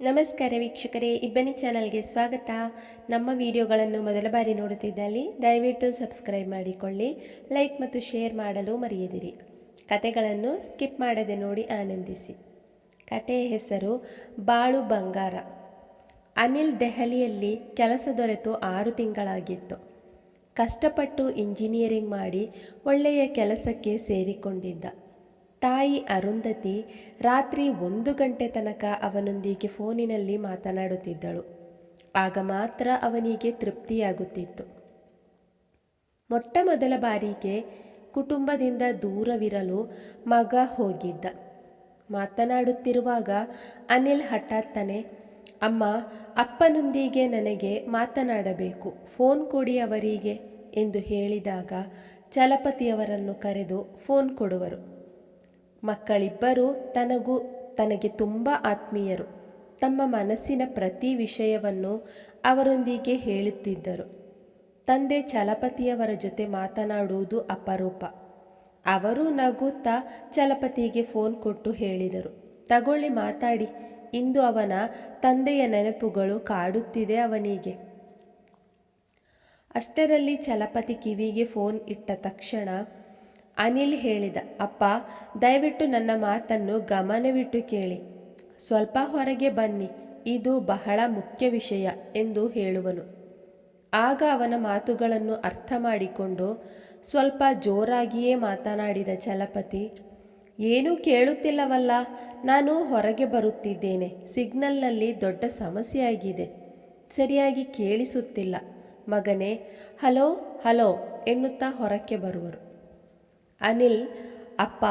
ನಮಸ್ಕಾರ ವೀಕ್ಷಕರೇ, ಇಬ್ಬನಿ ಚಾನಲ್ಗೆ ಸ್ವಾಗತ. ನಮ್ಮ ವಿಡಿಯೋಗಳನ್ನು ಮೊದಲ ಬಾರಿ ನೋಡುತ್ತಿದ್ದಲ್ಲಿ ದಯವಿಟ್ಟು ಸಬ್ಸ್ಕ್ರೈಬ್ ಮಾಡಿಕೊಳ್ಳಿ, ಲೈಕ್ ಮತ್ತು ಶೇರ್ ಮಾಡಲು ಮರೆಯದಿರಿ. ಕತೆಗಳನ್ನು ಸ್ಕಿಪ್ ಮಾಡದೆ ನೋಡಿ ಆನಂದಿಸಿ. ಕತೆಯ ಹೆಸರು ಬಾಳು ಬಂಗಾರ. ಅನಿಲ್ ದೆಹಲಿಯಲ್ಲಿ ಕೆಲಸ ದೊರೆತು ಆರು ತಿಂಗಳಾಗಿತ್ತು. ಕಷ್ಟಪಟ್ಟು ಇಂಜಿನಿಯರಿಂಗ್ ಮಾಡಿ ಒಳ್ಳೆಯ ಕೆಲಸಕ್ಕೆ ಸೇರಿಕೊಂಡಿದ್ದ. ತಾಯಿ ಅರುಂಧತಿ ರಾತ್ರಿ ಒಂದು ಗಂಟೆ ತನಕ ಅವನೊಂದಿಗೆ ಫೋನಿನಲ್ಲಿ ಮಾತನಾಡುತ್ತಿದ್ದಳು. ಆಗ ಮಾತ್ರ ಅವನಿಗೆ ತೃಪ್ತಿಯಾಗುತ್ತಿತ್ತು. ಮೊಟ್ಟ ಮೊದಲ ಬಾರಿಗೆ ಕುಟುಂಬದಿಂದ ದೂರವಿರಲು ಮಗ ಹೋಗಿದ್ದ. ಮಾತನಾಡುತ್ತಿರುವಾಗ ಅನಿಲ್ ಹಠಾತ್ತನೆ ಅಮ್ಮ, ಅಪ್ಪನೊಂದಿಗೆ ನನಗೆ ಮಾತನಾಡಬೇಕು, ಫೋನ್ ಕೊಡಿ ಅವರಿಗೆ ಎಂದು ಹೇಳಿದಾಗ ಚಲಪತಿಯವರನ್ನು ಕರೆದು ಫೋನ್ ಕೊಡುವರು. ಮಕ್ಕಳಿಬ್ಬರೂ ತನಗೂ, ತನಗೆ ತುಂಬ ಆತ್ಮೀಯರು. ತಮ್ಮ ಮನಸ್ಸಿನ ಪ್ರತಿ ವಿಷಯವನ್ನು ಅವರೊಂದಿಗೆ ಹೇಳುತ್ತಿದ್ದರು. ತಂದೆ ಚಲಪತಿಯವರ ಜೊತೆ ಮಾತನಾಡುವುದು ಅಪರೂಪ. ಅವರು ನಗುತ್ತಾ ಚಲಪತಿಗೆ ಫೋನ್ ಕೊಟ್ಟು ಹೇಳಿದರು. ತಗೊಳ್ಳಿ ಮಾತಾಡಿ, ಇಂದು ಅವನ ತಂದೆಯ ನೆನಪುಗಳು ಕಾಡುತ್ತಿದೆ ಅವನಿಗೆ. ಅಷ್ಟರಲ್ಲಿ ಚಲಪತಿ ಕಿವಿಗೆ ಫೋನ್ ಇಟ್ಟ ತಕ್ಷಣ ಅನಿಲ್ ಹೇಳಿದ, ಅಪ್ಪ, ದಯವಿಟ್ಟು ನನ್ನ ಮಾತನ್ನು ಗಮನವಿಟ್ಟು ಕೇಳಿ. ಸ್ವಲ್ಪ ಹೊರಗೆ ಬನ್ನಿ. ಇದು ಬಹಳ ಮುಖ್ಯ ವಿಷಯ ಎಂದು ಹೇಳುವನು. ಆಗ ಅವನ ಮಾತುಗಳನ್ನು ಅರ್ಥ ಮಾಡಿಕೊಂಡು ಸ್ವಲ್ಪ ಜೋರಾಗಿಯೇ ಮಾತನಾಡಿದ ಚಲಪತಿ, ಏನೂ ಕೇಳುತ್ತಿಲ್ಲವಲ್ಲ, ನಾನು ಹೊರಗೆ ಬರುತ್ತಿದ್ದೇನೆ. ಸಿಗ್ನಲ್ನಲ್ಲಿ ದೊಡ್ಡ ಸಮಸ್ಯೆಯಾಗಿದೆ. ಸರಿಯಾಗಿ ಕೇಳಿಸುತ್ತಿಲ್ಲ. ಮಗನೇ, ಹಲೋ ಹಲೋ ಎನ್ನುತ್ತಾ ಹೊರಕ್ಕೆ ಬರುವರು. ಅನಿಲ್, ಅಪ್ಪ,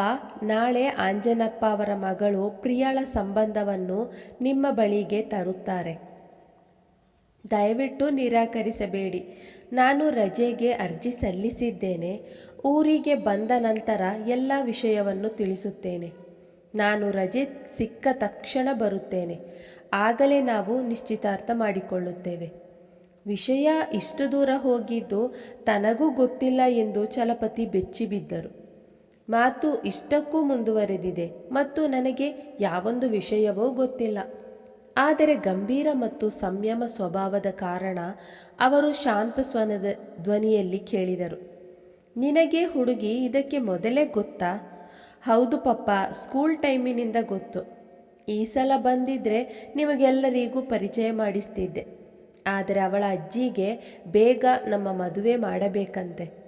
ನಾಳೆ ಆಂಜನಪ್ಪ ಅವರ ಮಗಳು ಪ್ರಿಯಳ ಸಂಬಂಧವನ್ನು ನಿಮ್ಮ ಬಳಿಗೆ ತರುತ್ತಾರೆ. ದಯವಿಟ್ಟು ನಿರಾಕರಿಸಬೇಡಿ. ನಾನು ರಜೆಗೆ ಅರ್ಜಿ ಸಲ್ಲಿಸಿದ್ದೇನೆ. ಊರಿಗೆ ಬಂದ ನಂತರ ಎಲ್ಲ ವಿಷಯವನ್ನು ತಿಳಿಸುತ್ತೇನೆ. ನಾನು ರಜೆ ಸಿಕ್ಕ ತಕ್ಷಣ ಬರುತ್ತೇನೆ. ಆಗಲೇ ನಾವು ನಿಶ್ಚಿತಾರ್ಥ ಮಾಡಿಕೊಳ್ಳುತ್ತೇವೆ. ವಿಷಯ ಇಷ್ಟು ದೂರ ಹೋಗಿದ್ದು ತನಗೂ ಗೊತ್ತಿಲ್ಲ ಎಂದು ಚಲಪತಿ ಬೆಚ್ಚಿಬಿದ್ದರು. ಮಾತು ಇಷ್ಟಕ್ಕೂ ಮುಂದುವರೆದಿದೆ ಮತ್ತು ನನಗೆ ಯಾವೊಂದು ವಿಷಯವೂ ಗೊತ್ತಿಲ್ಲ. ಆದರೆ ಗಂಭೀರ ಮತ್ತು ಸಂಯಮ ಸ್ವಭಾವದ ಕಾರಣ ಅವರು ಶಾಂತ ಸ್ವನದ ಧ್ವನಿಯಲ್ಲಿ ಕೇಳಿದರು. ನಿನಗೆ ಹುಡುಗಿ ಇದಕ್ಕೆ ಮೊದಲೇ ಗೊತ್ತಾ? ಹೌದು ಪಪ್ಪ, ಸ್ಕೂಲ್ ಟೈಮಿನಿಂದ ಗೊತ್ತು. ಈ ಸಲ ಬಂದಿದ್ರೆ ನಿಮಗೆಲ್ಲರಿಗೂ ಪರಿಚಯ ಮಾಡಿಸ್ತಿದ್ದೆ. ಆದರೆ ಅವಳ ಅಜ್ಜಿಗೆ ಬೇಗ ನಮ್ಮ ಮದುವೆ ಮಾಡಬೇಕಂತೆ.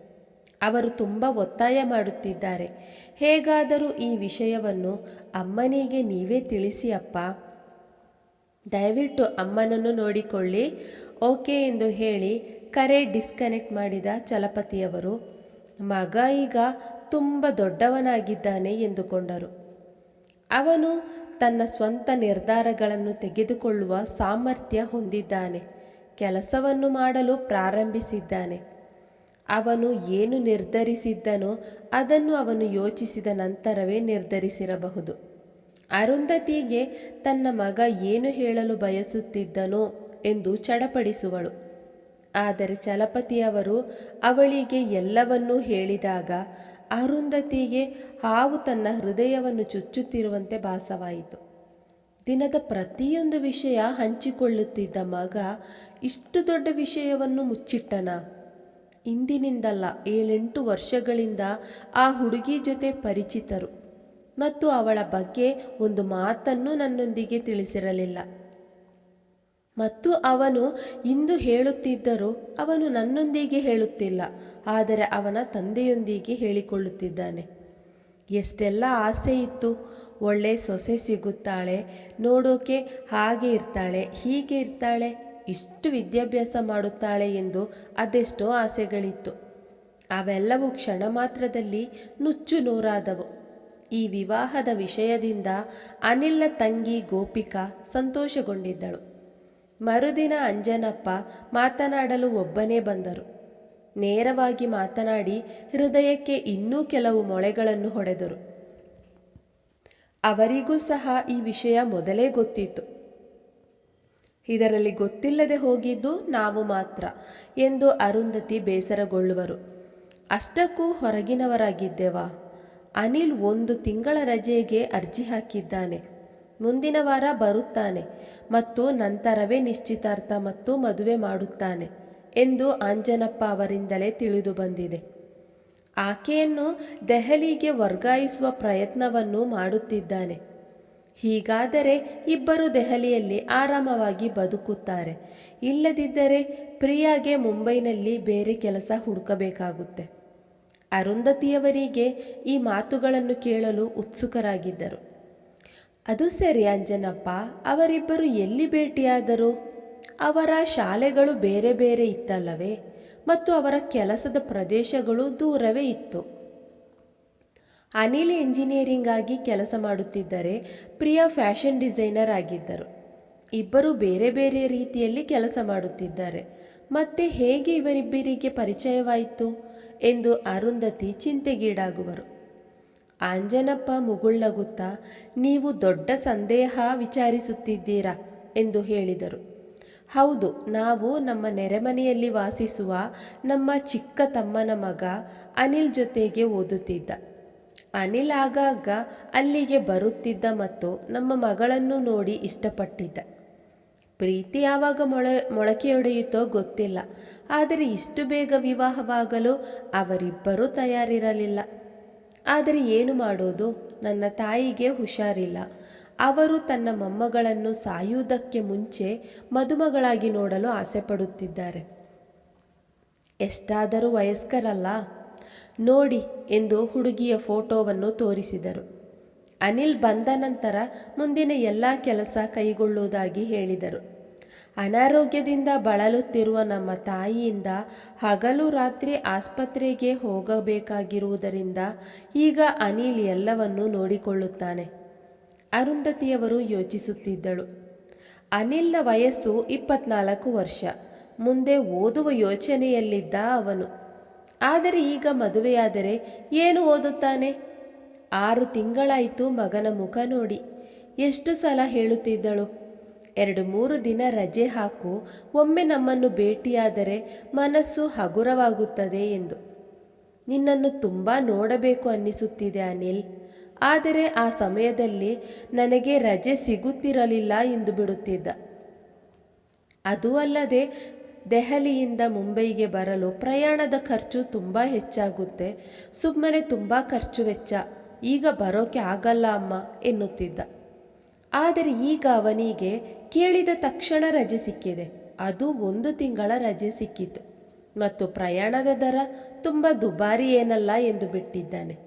ಅವರು ತುಂಬ ಒತ್ತಾಯ ಮಾಡುತ್ತಿದ್ದಾರೆ. ಹೇಗಾದರೂ ಈ ವಿಷಯವನ್ನು ಅಮ್ಮನಿಗೆ ನೀವೇ ತಿಳಿಸಿ ಅಪ್ಪ. ದಯವಿಟ್ಟು ಅಮ್ಮನನ್ನು ನೋಡಿಕೊಳ್ಳಿ. ಓಕೆ ಎಂದು ಹೇಳಿ ಕರೆ ಡಿಸ್ಕನೆಕ್ಟ್ ಮಾಡಿದ ಚಲಪತಿಯವರು. ಮಗ ಈಗ ತುಂಬ ದೊಡ್ಡವನಾಗಿದ್ದಾನೆ ಎಂದುಕೊಂಡರು. ಅವನು ತನ್ನ ಸ್ವಂತ ನಿರ್ಧಾರಗಳನ್ನು ತೆಗೆದುಕೊಳ್ಳುವ ಸಾಮರ್ಥ್ಯ ಹೊಂದಿದ್ದಾನೆ. ಕೆಲಸವನ್ನು ಮಾಡಲು ಪ್ರಾರಂಭಿಸಿದ್ದಾನೆ. ಅವನು ಏನು ನಿರ್ಧರಿಸಿದ್ದನೋ ಅದನ್ನು ಅವನು ಯೋಚಿಸಿದ ನಂತರವೇ ನಿರ್ಧರಿಸಿರಬಹುದು. ಅರುಂಧತಿಗೆ ತನ್ನ ಮಗ ಏನು ಹೇಳಲು ಬಯಸುತ್ತಿದ್ದನೋ ಎಂದು ಚಡಪಡಿಸುವಳು. ಆದರೆ ಚಲಪತಿಯವರು ಅವಳಿಗೆ ಎಲ್ಲವನ್ನೂ ಹೇಳಿದಾಗ ಅರುಂಧತಿಗೆ ಹಾವು ತನ್ನ ಹೃದಯವನ್ನು ಚುಚ್ಚುತ್ತಿರುವಂತೆ ಭಾಸವಾಯಿತು. ದಿನದ ಪ್ರತಿಯೊಂದು ವಿಷಯ ಹಂಚಿಕೊಳ್ಳುತ್ತಿದ್ದ ಮಗ ಇಷ್ಟು ದೊಡ್ಡ ವಿಷಯವನ್ನು ಮುಚ್ಚಿಟ್ಟನ. ಇಂದಿನಿಂದಲ್ಲ ಏಳೆಂಟು ವರ್ಷಗಳಿಂದ ಆ ಹುಡುಗಿ ಜೊತೆ ಪರಿಚಿತರು ಮತ್ತು ಅವಳ ಬಗ್ಗೆ ಒಂದು ಮಾತನ್ನು ನನ್ನೊಂದಿಗೆ ತಿಳಿಸಿರಲಿಲ್ಲ. ಮತ್ತು ಅವನು ಇಂದು ಹೇಳುತ್ತಿದ್ದರೂ ಅವನು ನನ್ನೊಂದಿಗೆ ಹೇಳುತ್ತಿಲ್ಲ, ಆದರೆ ಅವನ ತಂದೆಯೊಂದಿಗೆ ಹೇಳಿಕೊಳ್ಳುತ್ತಿದ್ದಾನೆ. ಎಷ್ಟೆಲ್ಲ ಆಸೆ ಇತ್ತು ಒಳ್ಳೆ ಸೊಸೆ ಸಿಗುತ್ತಾಳೆ, ನೋಡೋಕೆ ಹಾಗೆ ಇರ್ತಾಳೆ, ಹೀಗೆ ಇರ್ತಾಳೆ, ಇಷ್ಟು ವಿದ್ಯಾಭ್ಯಾಸ ಮಾಡುತ್ತಾಳೆ ಎಂದು ಅದೆಷ್ಟೋ ಆಸೆಗಳಿತ್ತು. ಅವೆಲ್ಲವೂ ಕ್ಷಣ ಮಾತ್ರದಲ್ಲಿ ನುಚ್ಚು ನೂರಾದವು. ಈ ವಿವಾಹದ ವಿಷಯದಿಂದ ಅನಿಲ್ಲ ತಂಗಿ ಗೋಪಿಕಾ ಸಂತೋಷಗೊಂಡಿದ್ದಳು. ಮರುದಿನ ಅಂಜನಪ್ಪ ಮಾತನಾಡಲು ಒಬ್ಬನೇ ಬಂದರು. ನೇರವಾಗಿ ಮಾತನಾಡಿ ಹೃದಯಕ್ಕೆ ಇನ್ನೂ ಕೆಲವು ಮೊಳೆಗಳನ್ನು ಹೊಡೆದರು. ಅವರಿಗೂ ಸಹ ಈ ವಿಷಯ ಮೊದಲೇ ಗೊತ್ತಿತ್ತು. ಇದರಲ್ಲಿ ಗೊತ್ತಿಲ್ಲದೆ ಹೋಗಿದ್ದು ನಾವು ಮಾತ್ರ ಎಂದು ಅರುಂಧತಿ ಬೇಸರಗೊಳ್ಳುವರು. ಅಷ್ಟಕ್ಕೂ ಹೊರಗಿನವರಾಗಿದ್ದೆವಾ? ಅನಿಲ್ ಒಂದು ತಿಂಗಳ ರಜೆಗೆ ಅರ್ಜಿ ಹಾಕಿದ್ದಾನೆ. ಮುಂದಿನ ವಾರ ಬರುತ್ತಾನೆ ಮತ್ತು ನಂತರವೇ ನಿಶ್ಚಿತಾರ್ಥ ಮತ್ತು ಮದುವೆ ಮಾಡುತ್ತಾನೆ ಎಂದು ಆಂಜನಪ್ಪ ಅವರಿಂದಲೇ ತಿಳಿದು ಬಂದಿದೆ. ಆಕೆಯನ್ನು ದೆಹಲಿಗೆ ವರ್ಗಾಯಿಸುವ ಪ್ರಯತ್ನವನ್ನು ಮಾಡುತ್ತಿದ್ದಾನೆ. ಹೀಗಾದರೆ ಇಬ್ಬರು ದೆಹಲಿಯಲ್ಲಿ ಆರಾಮವಾಗಿ ಬದುಕುತ್ತಾರೆ. ಇಲ್ಲದಿದ್ದರೆ ಪ್ರಿಯಾಗೆ ಮುಂಬೈನಲ್ಲಿ ಬೇರೆ ಕೆಲಸ ಹುಡುಕಬೇಕಾಗುತ್ತೆ. ಅರುಂಧತಿಯವರಿಗೆ ಈ ಮಾತುಗಳನ್ನು ಕೇಳಲು ಉತ್ಸುಕರಾಗಿದ್ದರು. ಅದು ಸರಿ ಅಂಜನಪ್ಪ, ಅವರಿಬ್ಬರು ಎಲ್ಲಿ ಭೇಟಿಯಾದರು? ಅವರ ಶಾಲೆಗಳು ಬೇರೆ ಬೇರೆ ಇತ್ತಲ್ಲವೇ? ಮತ್ತು ಅವರ ಕೆಲಸದ ಪ್ರದೇಶಗಳು ದೂರವೇ ಇತ್ತು. ಅನಿಲ್ ಎಂಜಿನಿಯರಿಂಗ್ ಆಗಿ ಕೆಲಸ ಮಾಡುತ್ತಿದ್ದರೆ ಪ್ರಿಯಾ ಫ್ಯಾಷನ್ ಡಿಸೈನರ್ ಆಗಿದ್ದರು. ಇಬ್ಬರು ಬೇರೆ ಬೇರೆ ರೀತಿಯಲ್ಲಿ ಕೆಲಸ ಮಾಡುತ್ತಿದ್ದಾರೆ. ಮತ್ತೆ ಹೇಗೆ ಇವರಿಬ್ಬರಿಗೆ ಪರಿಚಯವಾಯಿತು ಎಂದು ಅರುಂಧತಿ ಚಿಂತೆಗೀಡಾಗುವರು. ಆಂಜನಪ್ಪ ಮುಗುಳ್ನಗುತ್ತಾ ನೀವು ದೊಡ್ಡ ಸಂದೇಹ ವಿಚಾರಿಸುತ್ತಿದ್ದೀರಾ? ಎಂದು ಹೇಳಿದರು. ಹೌದು, ನಾವು ನಮ್ಮ ನೆರೆಮನೆಯಲ್ಲಿ ವಾಸಿಸುವ ನಮ್ಮ ಚಿಕ್ಕ ತಮ್ಮನ ಮಗ ಅನಿಲ್ ಜೊತೆಗೆ ಓದುತ್ತಿದ್ದ. ಅನಿಲ್ ಆಗಾಗ ಅಲ್ಲಿಗೆ ಬರುತ್ತಿದ್ದ ಮತ್ತು ನಮ್ಮ ಮಗಳನ್ನು ನೋಡಿ ಇಷ್ಟಪಟ್ಟಿದ್ದ. ಪ್ರೀತಿ ಯಾವಾಗ ಮೊಳ, ಮೊಳಕೆಯೊಡೆಯುತ್ತೋ ಗೊತ್ತಿಲ್ಲ, ಆದರೆ ಇಷ್ಟು ಬೇಗ ವಿವಾಹವಾಗಲು ಅವರಿಬ್ಬರೂ ತಯಾರಿರಲಿಲ್ಲ. ಆದರೆ ಏನು ಮಾಡೋದು? ನನ್ನ ತಾಯಿಗೆ ಹುಷಾರಿಲ್ಲ. ಅವರು ತನ್ನ ಮೊಮ್ಮಗಳನ್ನು ಸಾಯುವುದಕ್ಕೆ ಮುಂಚೆ ಮದುಮಗಳಾಗಿ ನೋಡಲು ಆಸೆಪಡುತ್ತಿದ್ದಾರೆ. ಎಷ್ಟಾದರೂ ವಯಸ್ಕರಲ್ಲ? ನೋಡಿ ಎಂದು ಹುಡುಗಿಯ ಫೋಟೋವನ್ನು ತೋರಿಸಿದರು. ಅನಿಲ್ ಬಂದ ನಂತರ ಮುಂದಿನ ಎಲ್ಲ ಕೆಲಸ ಕೈಗೊಳ್ಳುವುದಾಗಿ ಹೇಳಿದರು. ಅನಾರೋಗ್ಯದಿಂದ ಬಳಲುತ್ತಿರುವ ನಮ್ಮ ತಾಯಿಯಿಂದ ಹಗಲು ರಾತ್ರಿ ಆಸ್ಪತ್ರೆಗೆ ಹೋಗಬೇಕಾಗಿರುವುದರಿಂದ ಈಗ ಅನಿಲ್ ಎಲ್ಲವನ್ನು ನೋಡಿಕೊಳ್ಳುತ್ತಾನೆ. ಅರುಂಧತಿಯವರು ಯೋಚಿಸುತ್ತಿದ್ದಳು. ಅನಿಲ್ನ ವಯಸ್ಸು ಇಪ್ಪತ್ನಾಲ್ಕು ವರ್ಷ. ಮುಂದೆ ಓದುವ ಯೋಚನೆಯಲ್ಲಿದ್ದ ಅವನು. ಆದರೆ ಈಗ ಮದುವೆಯಾದರೆ ಏನು ಓದುತ್ತಾನೆ? ಆರು ತಿಂಗಳಾಯಿತು ಮಗನ ಮುಖ ನೋಡಿ. ಎಷ್ಟು ಸಲ ಹೇಳುತ್ತಿದ್ದಳು? ಎರಡು ಮೂರು ದಿನ ರಜೆ ಹಾಕು, ಒಮ್ಮೆ ನಮ್ಮನ್ನು ಭೇಟಿಯಾದರೆ ಮನಸ್ಸು ಹಗುರವಾಗುತ್ತದೆ ಎಂದು. ನಿನ್ನನ್ನು ತುಂಬ ನೋಡಬೇಕು ಅನ್ನಿಸುತ್ತಿದೆ ಅನಿಲ್. ಆದರೆ ಆ ಸಮಯದಲ್ಲಿ ನನಗೆ ರಜೆ ಸಿಗುತ್ತಿರಲಿಲ್ಲ ಎಂದು ಬಿಡುತ್ತಿದ್ದ. ಅದೂ ಅಲ್ಲದೆ ದೆಹಲಿಯಿಂದ ಮುಂಬೈಗೆ ಬರಲು ಪ್ರಯಾಣದ ಖರ್ಚು ತುಂಬ ಹೆಚ್ಚಾಗುತ್ತೆ. ಸುಮ್ಮನೆ ತುಂಬ ಖರ್ಚು ವೆಚ್ಚ. ಈಗ ಬರೋಕೆ ಆಗಲ್ಲ ಅಮ್ಮ ಎನ್ನುತ್ತಿದ್ದ. ಆದರೆ ಈಗ ಅವನಿಗೆ ಕೇಳಿದ ತಕ್ಷಣ ರಜೆ ಸಿಕ್ಕಿದೆ. ಅದು ಒಂದು ತಿಂಗಳ ರಜೆ ಸಿಕ್ಕಿತು. ಮತ್ತು ಪ್ರಯಾಣದ ದರ ತುಂಬ ದುಬಾರಿ ಏನಲ್ಲ ಎಂದು ಬಿಟ್ಟಿದ್ದಾನೆ.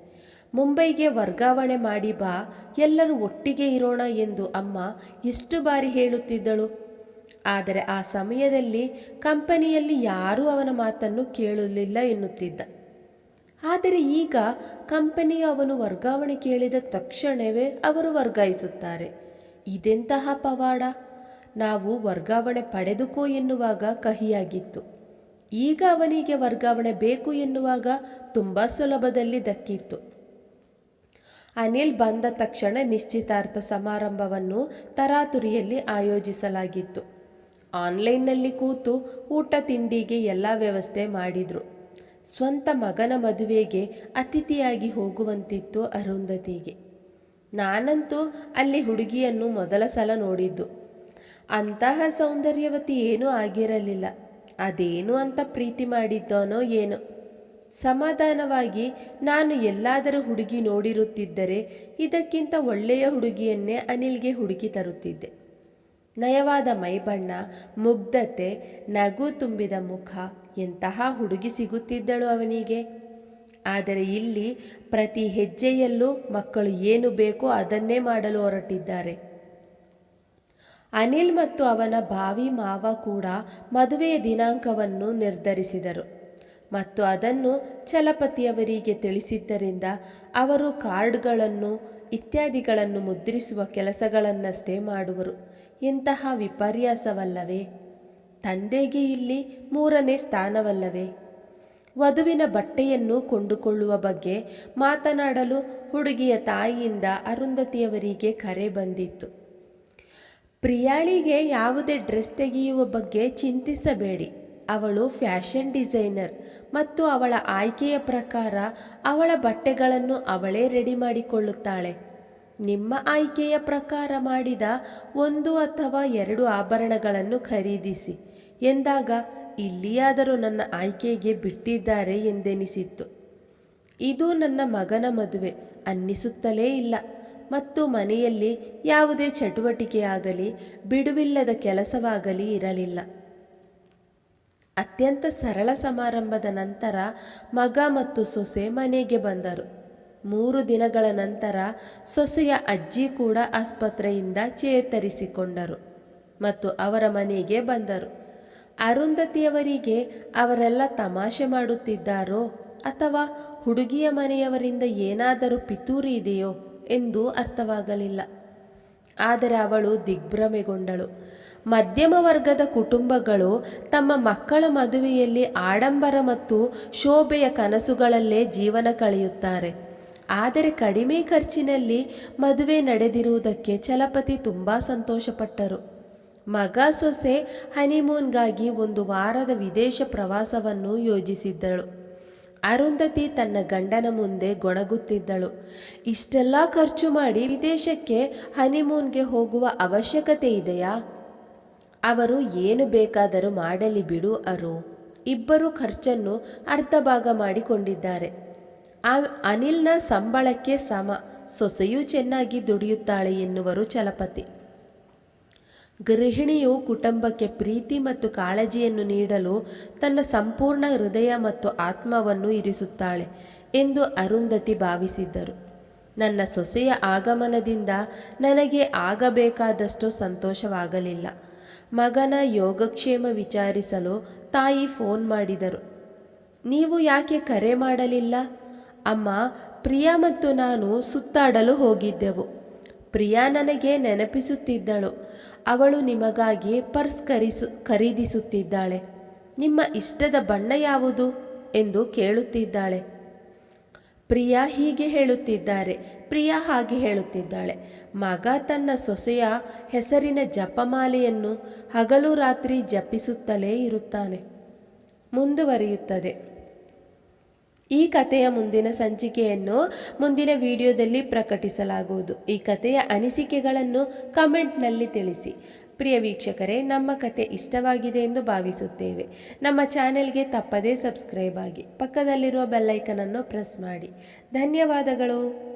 ಮುಂಬೈಗೆ ವರ್ಗಾವಣೆ ಮಾಡಿ ಬಾ, ಎಲ್ಲರೂ ಒಟ್ಟಿಗೆ ಇರೋಣ ಎಂದು ಅಮ್ಮ ಎಷ್ಟು ಬಾರಿ ಹೇಳುತ್ತಿದ್ದಳು. ಆದರೆ ಆ ಸಮಯದಲ್ಲಿ ಕಂಪನಿಯಲ್ಲಿ ಯಾರೂ ಅವನ ಮಾತನ್ನು ಕೇಳಲಿಲ್ಲ ಎನ್ನುತ್ತಿದ್ದ. ಆದರೆ ಈಗ ಕಂಪನಿಯ ಅವನು ವರ್ಗಾವಣೆ ಕೇಳಿದ ತಕ್ಷಣವೇ ಅವರು ವರ್ಗಾಯಿಸುತ್ತಾರೆ. ಇದೆಂತಹ ಪವಾಡ? ನಾವು ವರ್ಗಾವಣೆ ಪಡೆದುಕೋ ಎನ್ನುವಾಗ ಕಹಿಯಾಗಿತ್ತು. ಈಗ ಅವನಿಗೆ ವರ್ಗಾವಣೆ ಬೇಕು ಎನ್ನುವಾಗ ತುಂಬ ಸುಲಭದಲ್ಲಿ ದಕ್ಕಿತ್ತು. ಅನಿಲ್ ಬಂದ ತಕ್ಷಣ ನಿಶ್ಚಿತಾರ್ಥ ಸಮಾರಂಭವನ್ನು ತರಾತುರಿಯಲ್ಲಿ ಆಯೋಜಿಸಲಾಗಿತ್ತು. ಆನ್ಲೈನ್ನಲ್ಲಿ ಕೂತು ಊಟ ತಿಂಡಿಗೆ ಎಲ್ಲ ವ್ಯವಸ್ಥೆ ಮಾಡಿದರು. ಸ್ವಂತ ಮಗನ ಮದುವೆಗೆ ಅತಿಥಿಯಾಗಿ ಹೋಗುವಂತಿತ್ತು ಅರುಂಧತಿಗೆ. ನಾನಂತೂ ಅಲ್ಲಿ ಹುಡುಗಿಯನ್ನು ಮೊದಲ ಸಲ ನೋಡಿದ್ದು. ಅಂತಹ ಸೌಂದರ್ಯವತಿ ಏನೂ ಆಗಿರಲಿಲ್ಲ. ಅದೇನು ಅಂತ ಪ್ರೀತಿ ಮಾಡಿದ್ದೋನೋ ಏನೋ. ಸಮಾಧಾನವಾಗಿ ನಾನು ಎಲ್ಲಾದರೂ ಹುಡುಗಿ ನೋಡಿರುತ್ತಿದ್ದರೆ ಇದಕ್ಕಿಂತ ಒಳ್ಳೆಯ ಹುಡುಗಿಯನ್ನೇ ಅನಿಲ್ಗೆ ಹುಡುಕಿ ತರುತ್ತಿದ್ದೆ. ನಯವಾದ ಮೈಬಣ್ಣ, ಮುಗ್ಧತೆ, ನಗು ತುಂಬಿದ ಮುಖ, ಎಂತಹ ಹುಡುಗಿ ಸಿಗುತ್ತಿದ್ದಳು ಅವನಿಗೆ? ಆದರೆ ಇಲ್ಲಿ ಪ್ರತಿ ಹೆಜ್ಜೆಯಲ್ಲೂ ಮಕ್ಕಳು ಏನು ಬೇಕೋ ಅದನ್ನೇ ಮಾಡಲು ಹೊರಟಿದ್ದಾರೆ. ಅನಿಲ್ ಮತ್ತು ಅವನ ಭಾವಿ ಮಾವ ಕೂಡ ಮದುವೆಯ ದಿನಾಂಕವನ್ನು ನಿರ್ಧರಿಸಿದರು. ಮತ್ತು ಅದನ್ನು ಚಲಪತಿಯವರಿಗೆ ತಿಳಿಸಿದ್ದರಿಂದ ಅವರು ಕಾರ್ಡ್ಗಳನ್ನು, ಇತ್ಯಾದಿಗಳನ್ನು ಮುದ್ರಿಸುವ ಕೆಲಸಗಳನ್ನಷ್ಟೇ ಮಾಡುವರು. ಇಂತಹ ವಿಪರ್ಯಾಸವಲ್ಲವೇ? ತಂದೆಗೆ ಇಲ್ಲಿ ಮೂರನೇ ಸ್ಥಾನವಲ್ಲವೇ? ವಧುವಿನ ಬಟ್ಟೆಯನ್ನು ಕೊಂಡುಕೊಳ್ಳುವ ಬಗ್ಗೆ ಮಾತನಾಡಲು ಹುಡುಗಿಯ ತಾಯಿಯಿಂದ ಅರುಂಧತಿಯವರಿಗೆ ಕರೆ ಬಂದಿತ್ತು. ಪ್ರಿಯಾಳಿಗೆ ಯಾವುದೇ ಡ್ರೆಸ್ ತೆಗೆಯುವ ಬಗ್ಗೆ ಚಿಂತಿಸಬೇಡಿ. ಅವಳು ಫ್ಯಾಷನ್ ಡಿಸೈನರ್ ಮತ್ತು ಅವಳ ಆಯ್ಕೆಯ ಪ್ರಕಾರ ಅವಳ ಬಟ್ಟೆಗಳನ್ನು ಅವಳೇ ರೆಡಿ ಮಾಡಿಕೊಳ್ಳುತ್ತಾಳೆ. ನಿಮ್ಮ ಆಯ್ಕೆಯ ಪ್ರಕಾರ ಮಾಡಿದ ಒಂದು ಅಥವಾ ಎರಡು ಆಭರಣಗಳನ್ನು ಖರೀದಿಸಿ ಎಂದಾಗ ಇಲ್ಲಿಯಾದರೂ ನನ್ನ ಆಯ್ಕೆಗೆ ಬಿಟ್ಟಿದ್ದಾರೆ ಎಂದೆನಿಸಿತ್ತು. ಇದು ನನ್ನ ಮಗನ ಮದುವೆ ಅನ್ನಿಸುತ್ತಲೇ ಇಲ್ಲ ಮತ್ತು ಮನೆಯಲ್ಲಿ ಯಾವುದೇ ಚಟುವಟಿಕೆಯಾಗಲಿ, ಬಿಡುವಿಲ್ಲದ ಕೆಲಸವಾಗಲಿ ಇರಲಿಲ್ಲ. ಅತ್ಯಂತ ಸರಳ ಸಮಾರಂಭದ ನಂತರ ಮಗ ಮತ್ತು ಸೊಸೆ ಮನೆಗೆ ಬಂದರು. ಮೂರು ದಿನಗಳ ನಂತರ ಸೊಸೆಯ ಅಜ್ಜಿ ಕೂಡ ಆಸ್ಪತ್ರೆಯಿಂದ ಚೇತರಿಸಿಕೊಂಡರು ಮತ್ತು ಅವರ ಮನೆಗೆ ಬಂದರು. ಅರುಂಧತಿಯವರಿಗೆ ಅವರೆಲ್ಲ ತಮಾಷೆ ಮಾಡುತ್ತಿದ್ದಾರೋ ಅಥವಾ ಹುಡುಗಿಯ ಮನೆಯವರಿಂದ ಏನಾದರೂ ಪಿತೂರಿ ಇದೆಯೋ ಎಂದು ಅರ್ಥವಾಗಲಿಲ್ಲ. ಆದರೆ ಅವಳು ದಿಗ್ಭ್ರಮೆಗೊಂಡಳು. ಮಧ್ಯಮ ವರ್ಗದ ಕುಟುಂಬಗಳು ತಮ್ಮ ಮಕ್ಕಳ ಮದುವೆಯಲ್ಲಿ ಆಡಂಬರ ಮತ್ತು ಶೋಭೆಯ ಕನಸುಗಳಲ್ಲೇ ಜೀವನ ಕಳೆಯುತ್ತಾರೆ. ಆದರೆ ಕಡಿಮೆ ಖರ್ಚಿನಲ್ಲಿ ಮದುವೆ ನಡೆದಿರುವುದಕ್ಕೆ ಚಲಪತಿ ತುಂಬ ಸಂತೋಷಪಟ್ಟರು. ಮಗ ಸೊಸೆ ಹನಿಮೂನ್ಗಾಗಿ ಒಂದು ವಾರದ ವಿದೇಶ ಪ್ರವಾಸವನ್ನು ಯೋಜಿಸಿದ್ದಳು. ಅರುಂಧತಿ ತನ್ನ ಗಂಡನ ಮುಂದೆ ಗೊಣಗುತ್ತಿದ್ದಳು. ಇಷ್ಟೆಲ್ಲ ಖರ್ಚು ಮಾಡಿ ವಿದೇಶಕ್ಕೆ ಹನಿಮೂನ್ಗೆ ಹೋಗುವ ಅವಶ್ಯಕತೆ ಇದೆಯಾ? ಅವರು ಏನು ಬೇಕಾದರೂ ಮಾಡಲಿ ಬಿಡು ಅರು. ಇಬ್ಬರು ಖರ್ಚನ್ನು ಅರ್ಧ ಭಾಗ ಮಾಡಿಕೊಂಡಿದ್ದಾರೆ. ಆ ಅನಿಲ್ನ ಸಂಬಳಕ್ಕೆ ಸಮ, ಸೊಸೆಯೂ ಚೆನ್ನಾಗಿ ದುಡಿಯುತ್ತಾಳೆ ಎನ್ನುವರು ಚಲಪತಿ. ಗೃಹಿಣಿಯು ಕುಟುಂಬಕ್ಕೆ ಪ್ರೀತಿ ಮತ್ತು ಕಾಳಜಿಯನ್ನು ನೀಡಲು ತನ್ನ ಸಂಪೂರ್ಣ ಹೃದಯ ಮತ್ತು ಆತ್ಮವನ್ನು ಇರಿಸುತ್ತಾಳೆ ಎಂದು ಅರುಂಧತಿ ಭಾವಿಸಿದ್ದರು. ನನ್ನ ಸೊಸೆಯ ಆಗಮನದಿಂದ ನನಗೆ ಆಗಬೇಕಾದಷ್ಟು ಸಂತೋಷವಾಗಲಿಲ್ಲ. ಮಗನ ಯೋಗಕ್ಷೇಮ ವಿಚಾರಿಸಲು ತಾಯಿ ಫೋನ್ ಮಾಡಿದರು. ನೀವು ಯಾಕೆ ಕರೆ ಮಾಡಲಿಲ್ಲ? ಅಮ್ಮ, ಪ್ರಿಯಾ ಮತ್ತು ನಾನು ಸುತ್ತಾಡಲು ಹೋಗಿದ್ದೆವು. ಪ್ರಿಯಾ ನನಗೆ ನೆನಪಿಸುತ್ತಿದ್ದಳು. ಅವಳು ನಿಮಗಾಗಿ ಪರ್ಸ್ ಕರಿಸು, ಖರೀದಿಸುತ್ತಿದ್ದಾಳೆ. ನಿಮ್ಮ ಇಷ್ಟದ ಬಣ್ಣ ಯಾವುದು? ಎಂದು ಕೇಳುತ್ತಿದ್ದಾಳೆ. ಪ್ರಿಯಾ ಹೀಗೆ ಹೇಳುತ್ತಿದ್ದಾರೆ, ಪ್ರಿಯಾ ಹಾಗೆ ಹೇಳುತ್ತಿದ್ದಾಳೆ. ಮಗ ತನ್ನ ಸೊಸೆಯ ಹೆಸರಿನ ಜಪಮಾಲೆಯನ್ನು ಹಗಲು ರಾತ್ರಿ ಜಪಿಸುತ್ತಲೇ ಇರುತ್ತಾನೆ. ಮುಂದುವರಿಯುತ್ತದೆ. ಈ ಕಥೆಯ ಮುಂದಿನ ಸಂಚಿಕೆಯನ್ನು ಮುಂದಿನ ವಿಡಿಯೋದಲ್ಲಿ ಪ್ರಕಟಿಸಲಾಗುವುದು. ಈ ಕಥೆಯ ಅನಿಸಿಕೆಗಳನ್ನು ಕಮೆಂಟ್ನಲ್ಲಿ ತಿಳಿಸಿ. ಪ್ರಿಯ ವೀಕ್ಷಕರೇ, ನಮ್ಮ ಕತೆ ಇಷ್ಟವಾಗಿದೆ ಎಂದು ಭಾವಿಸುತ್ತೇವೆ. ನಮ್ಮ ಚಾನೆಲ್ಗೆ ತಪ್ಪದೇ ಸಬ್ಸ್ಕ್ರೈಬ್ ಆಗಿ, ಪಕ್ಕದಲ್ಲಿರುವ ಬೆಲ್ಲೈಕನನ್ನು ಪ್ರೆಸ್ ಮಾಡಿ. ಧನ್ಯವಾದಗಳು.